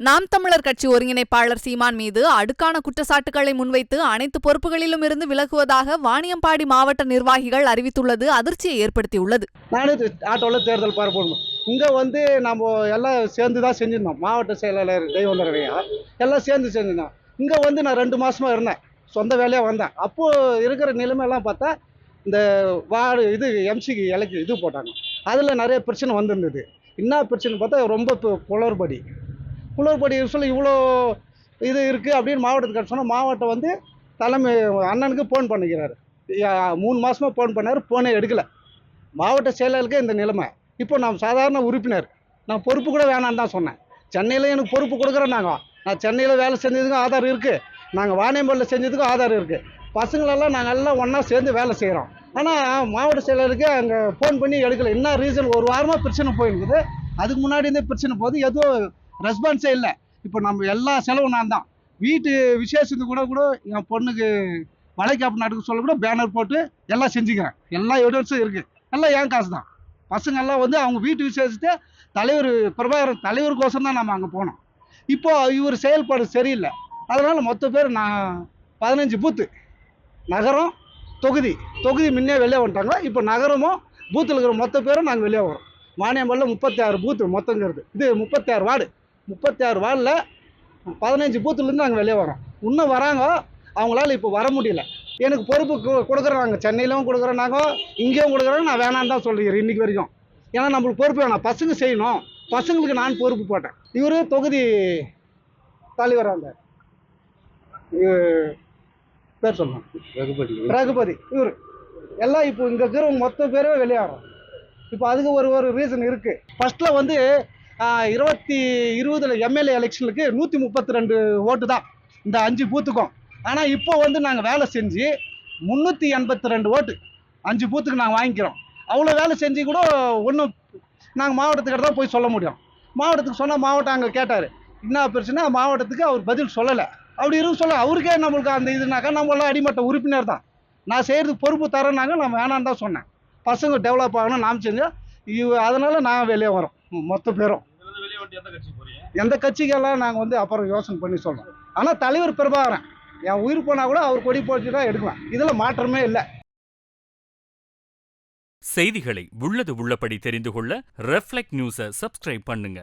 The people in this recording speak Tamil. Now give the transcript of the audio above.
நாம் தமிழர் கட்சி ஒருங்கிணைப்பாளர் சீமான் மீது அடுக்கான குற்றச்சாட்டுகளை முன்வைத்து அனைத்து பொறுப்புகளிலும் இருந்து விலகுவதாக வாணியம்பாடி மாவட்ட நிர்வாகிகள் அறிவித்துள்ளது. அதிர்ச்சியை ஏற்படுத்தியுள்ளது. ஆட்டோவில் தேர்தல் பரப்பணும் இங்கே வந்து நம்ம எல்லாம் சேர்ந்து தான் செஞ்சிருந்தோம். மாவட்ட செயலாளர் தெய்வந்தரவையா எல்லாம் சேர்ந்து செஞ்சிருந்தோம். இங்கே வந்து நான் ரெண்டு மாசமா இருந்தேன். சொந்த வேலையாக வந்தேன். அப்போது இருக்கிற நிலைமையெல்லாம் பார்த்தா இந்த வார்டு இது எம்சிக்கு எலக்கு இது போட்டாங்க. அதில் நிறைய பிரச்சனை வந்திருந்தது. என்ன பிரச்சனை பார்த்தா ரொம்ப புலர்படி. குளறுபடி குளறுபடி சொல்லி இவ்வளோ இது இருக்குது அப்படின்னு மாவட்டத்துக்கு சொன்னால் மாவட்டம் வந்து தலைமை அண்ணனுக்கு ஃபோன் பண்ணிக்கிறாரு. மூணு மாதமாக ஃபோன் பண்ணார் ஃபோனே எடுக்கலை. மாவட்ட செயலாளருக்கு இந்த நிலைமை. இப்போ நான் சாதாரண உறுப்பினர். நான் பொறுப்பு கூட வேணான்னு தான் சொன்னேன். சென்னையில் எனக்கு பொறுப்பு கொடுக்குறேன் நாங்கள் நான் சென்னையில் வேலை செஞ்சதுக்கும் ஆதார் இருக்குது நாங்கள் வாணியம்பலில் செஞ்சதுக்கும் ஆதார் இருக்குது பசங்களெல்லாம் நாங்கள் எல்லாம் ஒன்றா சேர்ந்து வேலை செய்கிறோம் ஆனால் மாவட்ட செயலருக்கு அங்கே ஃபோன் பண்ணி எடுக்கலை. என்ன ரீசன் ஒரு வாரமாக பிரச்சனை போயிருக்குது அதுக்கு முன்னாடி இருந்தே பிரச்சனை போகுது. எதுவும் ரெஸ்பான்ஸே இல்லை. இப்போ நம்ம எல்லா செலவும் நான் தான் வீட்டு விசேஷத்துக்கு கூட கூட என் பொண்ணுக்கு வளைக்காப்பு நாட்டுக்கு சொல்ல கூட பேனர் போட்டு எல்லாம் செஞ்சுக்கிறேன். எல்லா எவிடன்ஸும் இருக்குது எல்லாம் என் காசு தான் பசங்க எல்லாம் வந்து அவங்க வீட்டு விசேஷத்தை தலைவர் பிரபாகரன் தலைவருக்கோசம் தான் நம்ம அங்கே போனோம். இப்போது இவர் செயல்பாடு சரியில்லை. அதனால் மொத்த பேர் நான் பதினஞ்சு பூத்து. நகரம் தொகுதி. தொகுதி முன்னே வெளியே வந்துட்டாங்க இப்போ நகரமும் பூத்தில் இருக்கிற மொத்த பேரும் நாங்கள் வெளியே வரோம். மானியம்பல்ல முப்பத்தி ஆறு பூத்து மொத்தங்கிறது. இது முப்பத்தி ஆறு வார்டு. முப்பத்தி ஆறு வார்டில் பதினஞ்சு பூத்துலேருந்து நாங்கள் வெளியே வரோம். இன்னும் வராங்க அவங்களால இப்போ வர முடியல. எனக்கு பொறுப்பு கு- கொடுக்குறாங்க சென்னையிலும் கொடுக்குறேன்னாங்க இங்கேயும் கொடுக்குறாங்க நான் வேணான்னு தான் சொல்லிக்கிறேன் இன்னைக்கு வரைக்கும். ஏன்னா நம்மளுக்கு பொறுப்பு வேணாம். பசங்க செய்யணும். பசங்களுக்கு நான் பொறுப்பு போட்டேன். இவரு தொகுதி இருந்தார். இவரு பேர் சொல்லணும் ரகுபதி. ரகுபதி. இவர். எல்லாம் இப்போ இங்கே இருக்கிறவங்க மொத்த பேரும் வெளியாகிறோம் இப்போ அதுக்கு ஒரு ஒரு ரீசன் இருக்குது ஃபர்ஸ்ட்டில் வந்து இருபத்தி இருபதுல எம்எல்ஏ எலெக்ஷனுக்கு நூற்றி முப்பத்தி ரெண்டு ஓட்டு தான் இந்த அஞ்சு பூத்துக்கும். ஆனால் இப்போ வந்து நாங்கள் வேலை செஞ்சு முந்நூற்றி எண்பத்தி ரெண்டு ஓட்டு அஞ்சு பூத்துக்கு நாங்கள் வாங்கிக்கிறோம். அவ்வளோ வேலை செஞ்சு கூட ஒன்றும் நாங்கள் மாவட்டத்துக்கிட்ட தான் போய் சொல்ல முடியும். மாவட்டத்துக்கு சொன்னால் மாவட்டம் அங்கே கேட்டார். என்ன பிரச்சனை? மாவட்டத்துக்கு அவர் பதில் சொல்லலை. அப்படி இருக்கும் சொல்ல அவருக்கே நம்மளுக்கு அந்த இதுனாக்கா நம்மளாம் அடிமட்ட உறுப்பினர் தான். நான் செய்கிறதுக்கு பொறுப்பு தரேன்னாங்க நான் வேணான்னு தான் சொன்னேன். பசங்க டெவலப் ஆகணும் நாம் செஞ்சால் இவ அதனால நான் வெளியே வரோம். மொத்த பேரும். எந்த கட்சிக்கெல்லாம் நாங்கள் வந்து அப்புறம் யோசனை பண்ணி சொல்றோம். ஆனால் தலைவர் பிரபாகரன் என் உயிர் போனால் கூட அவர் கொடி போட்டு தான் எடுக்குவேன் இதில் மாற்றமே இல்லை. செய்திகளை உள்ளது உள்ளபடி தெரிந்து கொள்ள ரெஃப்ளெக்ட் நியூஸை சப்ஸ்கிரைப் பண்ணுங்க.